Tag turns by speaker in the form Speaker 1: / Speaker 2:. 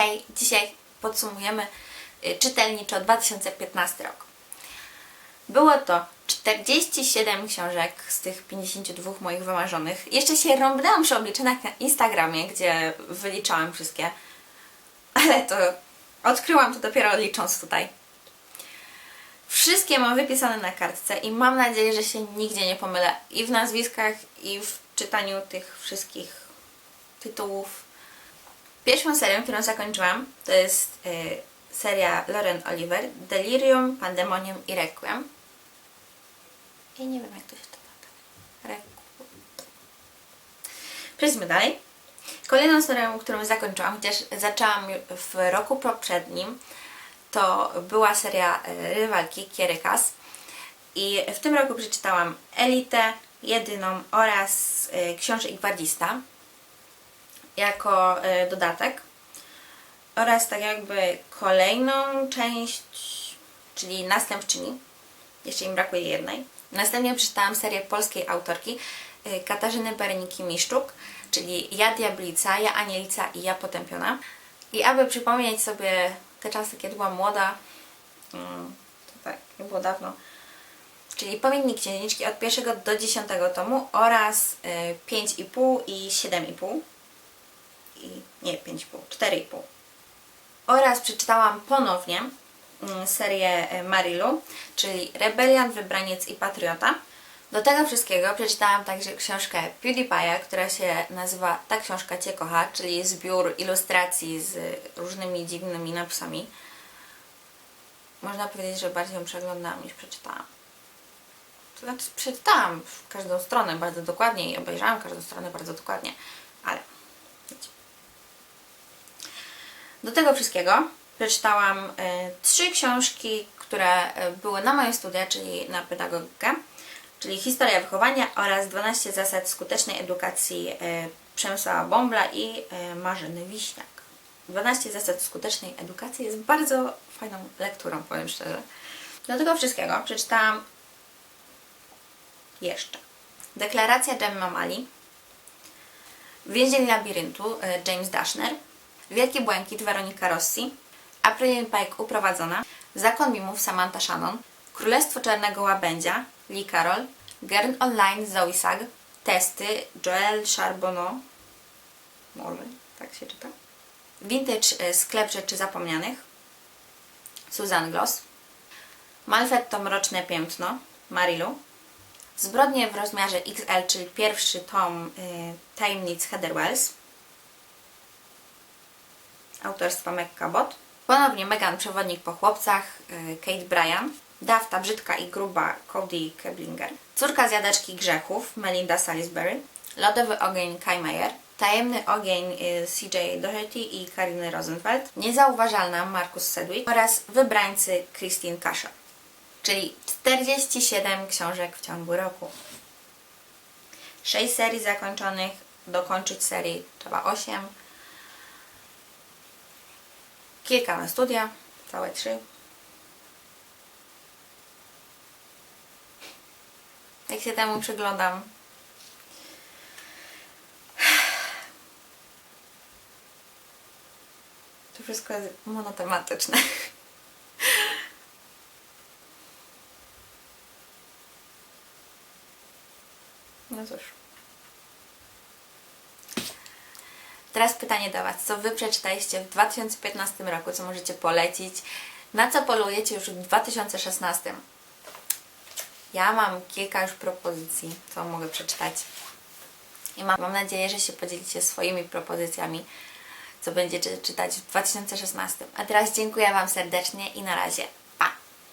Speaker 1: Hej, dzisiaj podsumujemy y, czytelniczo 2015 rok. Było to 47 książek z tych 52 moich wymarzonych. Jeszcze się rąbnęłam przy obliczeniach na Instagramie, gdzie wyliczałam wszystkie, ale to odkryłam to dopiero licząc tutaj. Wszystkie mam wypisane na kartce i mam nadzieję, że się nigdzie nie pomylę i w nazwiskach, i w czytaniu tych wszystkich tytułów. Pierwszą serią, którą zakończyłam, to jest y, seria Lauren Oliver, Delirium, Pandemonium i Requiem. I nie wiem, jak to się to. Requiem. Przejdźmy dalej. Kolejną serią, którą zakończyłam, chociaż zaczęłam w roku poprzednim, to była seria e, Rywalki Kierykas. I w tym roku przeczytałam Elitę, Jedyną oraz e, Książę i Gwardzista jako e, dodatek oraz tak jakby kolejną część, czyli następczyni. Jeszcze im brakuje jednej. Następnie przeczytałam serię polskiej autorki y, Katarzyny Bereniki-Miszczuk, czyli Ja Diablica, Ja Anielica i Ja Potępiona. I aby przypomnieć sobie te czasy, kiedy byłam młoda, mm, to tak, nie było dawno, czyli Pamiętnik Księżniczki od pierwszego do dziesiątego tomu oraz y, 5,5 i 7,5 i nie 5,5, 4,5 oraz przeczytałam ponownie mm, serię e, Marilu, czyli Rebelian, Wybraniec i Patriota. Do tego wszystkiego przeczytałam także książkę PewDiePie'a, która się nazywa Ta książka Cię kocha, czyli zbiór ilustracji z różnymi dziwnymi napisami. Można powiedzieć, że bardziej ją przeglądałam niż przeczytałam. To znaczy przeczytałam każdą stronę bardzo dokładnie i obejrzałam każdą stronę bardzo dokładnie, ale wiecie. Do tego wszystkiego przeczytałam e, trzy książki, które e, były na moje studia, czyli na pedagogikę, czyli Historia wychowania oraz 12 zasad skutecznej edukacji e, Przemysława Bąbla i Marzyny Wiśniak. 12 zasad skutecznej edukacji jest bardzo fajną lekturą, powiem szczerze. Do tego wszystkiego przeczytałam jeszcze Deklaracja Gemma Mali, Więzień labiryntu James Dashner, Wielki Błękit Weronika Rossi, April Pike Uprowadzona, Zakon Mimów Samantha Shannon, Królestwo Czarnego Łabędzia Lee Carroll, Gern Online Zoe Sag, Testy Joel Charbonneau, może tak się czyta, Vintage e, Sklep Rzeczy Zapomnianych Susan Gloss, Malfet to Mroczne Piętno Marilu, Zbrodnie w rozmiarze XL, czyli pierwszy tom y, Tajemnic Heather Wells autorstwa Meg Cabot. Ponownie Megan Przewodnik po chłopcach, y, Kate Bryan. Dafta Brzydka i Gruba, Cody Keblinger. Córka Zjadaczki Grzechów, Melinda Salisbury. Lodowy Ogień, Kai Meyer. Tajemny Ogień y, CJ Doherty i Kariny Rosenfeld. Niezauważalna Markus Sedgwick oraz Wybrańcy Christine Kasher. Czyli 47 książek w ciągu roku. 6 serii zakończonych, dokończyć serii trzeba 8. Kilka na studia, całe 3. Jak się temu przyglądam, to wszystko jest monotematyczne. No cóż. Teraz pytanie do Was. Co Wy przeczytaliście w 2015 roku? Co możecie polecić? Na co polujecie już w 2016? Ja mam kilka już propozycji, co mogę przeczytać. I mam, mam nadzieję, że się podzielicie swoimi propozycjami, co będziecie czytać w 2016. A teraz dziękuję Wam serdecznie i na razie.